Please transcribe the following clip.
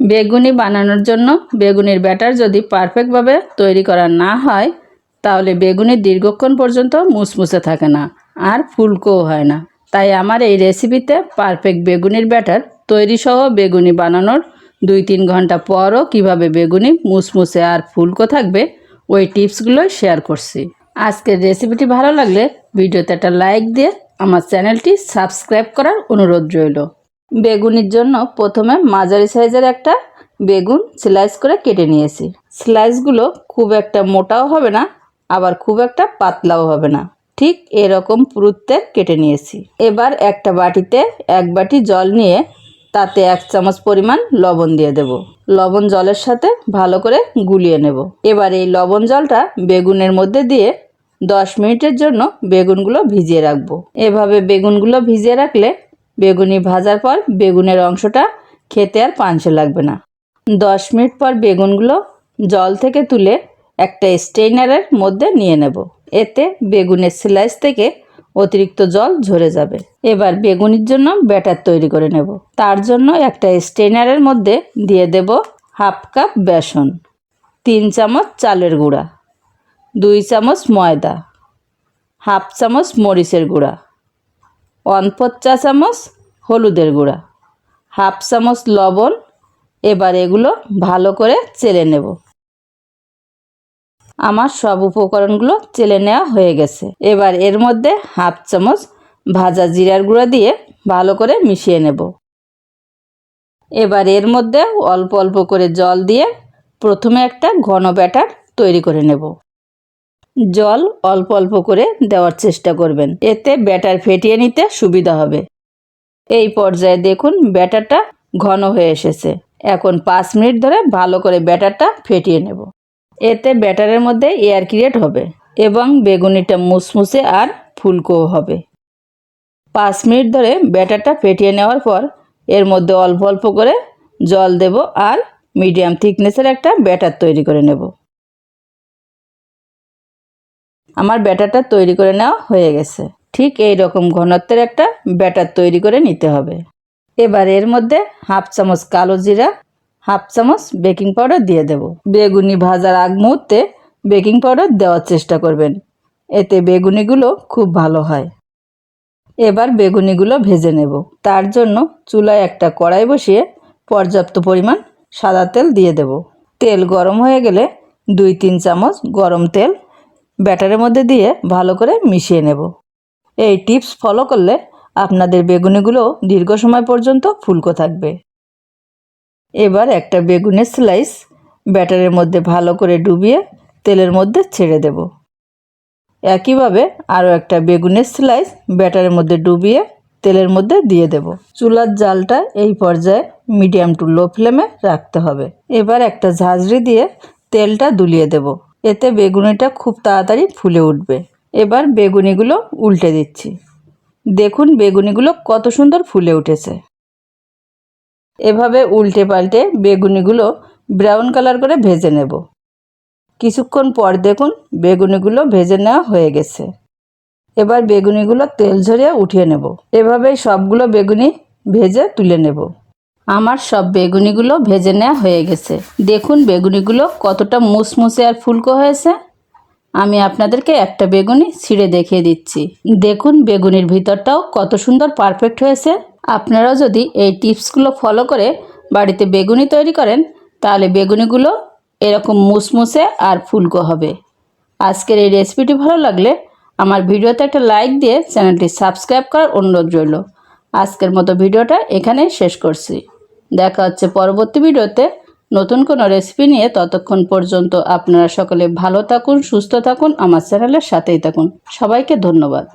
বেগুনি বানানোর জন্য বেগুনির ব্যাটার যদি পারফেক্টভাবে তৈরি করা না হয়, তাহলে বেগুনি দীর্ঘক্ষণ পর্যন্ত মুসমুসে থাকে না আর ফুলকোও হয় না। তাই আমার এই রেসিপিতে পারফেক্ট বেগুনির ব্যাটার তৈরি সহ বেগুনি বানানোর দুই তিন ঘণ্টা পরও কীভাবে বেগুনি মুসমুসে আর ফুলকো থাকবে, ওই টিপসগুলোই শেয়ার করছি। আজকের রেসিপিটি ভালো লাগলে ভিডিওতে একটা লাইক দিয়ে আমার চ্যানেলটি সাবস্ক্রাইব করার অনুরোধ রইল। বেগুনির জন্য প্রথমে মাঝারি সাইজের একটা বেগুন স্লাইস করে কেটে নিয়েছি। স্লাইসগুলো খুব একটা মোটাও হবে না, আবার খুব একটা পাতলাও হবে না। ঠিক এরকম পুরুত্বে কেটে নিয়েছি। এবার একটা বাটিতে এক বাটি জল নিয়ে তাতে এক চামচ পরিমাণ লবণ দিয়ে দেব। লবণ জলের সাথে ভালো করে গুলিয়ে নেব। এবার এই লবণ জলটা বেগুনের মধ্যে দিয়ে দশ মিনিটের জন্য বেগুনগুলো ভিজিয়ে রাখব। এভাবে বেগুনগুলো ভিজিয়ে রাখলে বেগুনি ভাজার পর বেগুনের অংশটা খেতে আর পাঞ্চে লাগবে না। দশ মিনিট পর বেগুনগুলো জল থেকে তুলে একটা স্টেইনারের মধ্যে নিয়ে নেব। এতে বেগুনের স্লাইস থেকে অতিরিক্ত জল ঝরে যাবে। এবার বেগুনির জন্য ব্যাটার তৈরি করে নেব। তার জন্য একটা স্টেইনারের মধ্যে দিয়ে দেব হাফ কাপ বেসন, তিন চামচ চালের গুঁড়া, দুই চামচ ময়দা, হাফ চামচ মরিচের গুঁড়া। ফোর চা চামচ হলুদের গুঁড়া, হাফ চামচ লবণ, এবার এগুলো ভালো করে চেলে নেব। আমার সব উপকরণগুলো চেলে নেওয়া হয়ে গেছে। এবার এর মধ্যে হাফ চামচ ভাজা জিরার গুঁড়া দিয়ে ভালো করে মিশিয়ে নেব। এবার এর মধ্যে অল্প অল্প করে জল দিয়ে প্রথমে একটা ঘন ব্যাটার তৈরি করে নেব। জল অল্প অল্প করে দেওয়ার চেষ্টা করবেন। এতে ব্যাটার ফেটিয়ে নিতে সুবিধা হবে। এই পর্যায়ে দেখুন ব্যাটারটা ঘন হয়ে এসেছে। এখন পাঁচ মিনিট ধরে ভালো করে ব্যাটারটা ফেটিয়ে নেব। এতে ব্যাটারের মধ্যে এয়ার ক্রিয়েট হবে এবং বেগুনিটা মুসমুসে আর ফুলকোও হবে। পাঁচ মিনিট ধরে ব্যাটারটা ফেটিয়ে নেওয়ার পর এর মধ্যে অল্প অল্প করে জল দেব আর মিডিয়াম থিকনেসের একটা ব্যাটার তৈরি করে নেব। আমার ব্যাটারটা তৈরি করে নেওয়া হয়ে গেছে। ঠিক এই রকম ঘনত্বের একটা ব্যাটার তৈরি করে নিতে হবে। এবার এর মধ্যে হাফ চামচ কালো জিরা, হাফ চামচ বেকিং পাউডার দিয়ে দেব। বেগুনি ভাজার আগ মুহূর্তে বেকিং পাউডার দেওয়ার চেষ্টা করবেন। এতে বেগুনিগুলো খুব ভালো হয়। এবার বেগুনিগুলো ভেজে নেব। তার জন্য চুলায় একটা কড়াই বসিয়ে পর্যাপ্ত পরিমাণ সাদা তেল দিয়ে দেব। তেল গরম হয়ে গেলে দুই তিন চামচ গরম তেল ব্যাটারের মধ্যে দিয়ে ভালো করে মিশিয়ে নেব। এই টিপস ফলো করলে আপনাদের বেগুনিগুলো দীর্ঘ সময় পর্যন্ত ফুলকো থাকবে। এবার একটা বেগুনের স্লাইস ব্যাটারের মধ্যে ভালো করে ডুবিয়ে তেলের মধ্যে ছেড়ে দেব। একইভাবে আরও একটা বেগুনের স্লাইস ব্যাটারের মধ্যে ডুবিয়ে তেলের মধ্যে দিয়ে দেব। চুলার জালটা এই পর্যায়ে মিডিয়াম টু লো ফ্লেমে রাখতে হবে। এবার একটা ঝাঁঝরি দিয়ে তেলটা দুলিয়ে দেব। এতে বেগুনিটা খুব তাড়াতাড়ি ফুলে উঠবে। এবার বেগুনিগুলো উল্টে দিচ্ছি। দেখুন বেগুনিগুলো কত সুন্দর ফুলে উঠেছে। এভাবে উল্টে পাল্টে বেগুনিগুলো ব্রাউন কালার করে ভেজে নেব। কিছুক্ষণ পর দেখুন বেগুনিগুলো ভেজে নেওয়া হয়ে গেছে। এবার বেগুনিগুলো তেল ঝরিয়ে উঠিয়ে নেব। এভাবেই সবগুলো বেগুনি ভেজে তুলে নেব। আমার সব বেগুনিগুলো ভেজে নেওয়া হয়ে গেছে। দেখুন বেগুনিগুলো কতটা মুসমুসে আর ফুলকো হয়েছে। আমি আপনাদেরকে একটা বেগুনি ছিঁড়ে দেখিয়ে দিচ্ছি। দেখুন বেগুনির ভিতরটাও কত সুন্দর পারফেক্ট হয়েছে। আপনারাও যদি এই টিপসগুলো ফলো করে বাড়িতে বেগুনি তৈরি করেন, তাহলে বেগুনিগুলো এরকম মুসমুসে আর ফুলকো হবে। আজকের এই রেসিপিটি ভালো লাগলে আমার ভিডিওতে একটা লাইক দিয়ে চ্যানেলটি সাবস্ক্রাইব করার অনুরোধ রইল। আজকের মতো ভিডিওটা এখানেই শেষ করছি। দেখা হচ্ছে পরবর্তী ভিডিওতে। নতুন কোনো রেসিপি নিয়ে ততক্ষণ পর্যন্ত আপনারা সকলে ভালো থাকুন, সুস্থ থাকুন, আমার চ্যানেলের সাথেই থাকুন। সবাইকে ধন্যবাদ।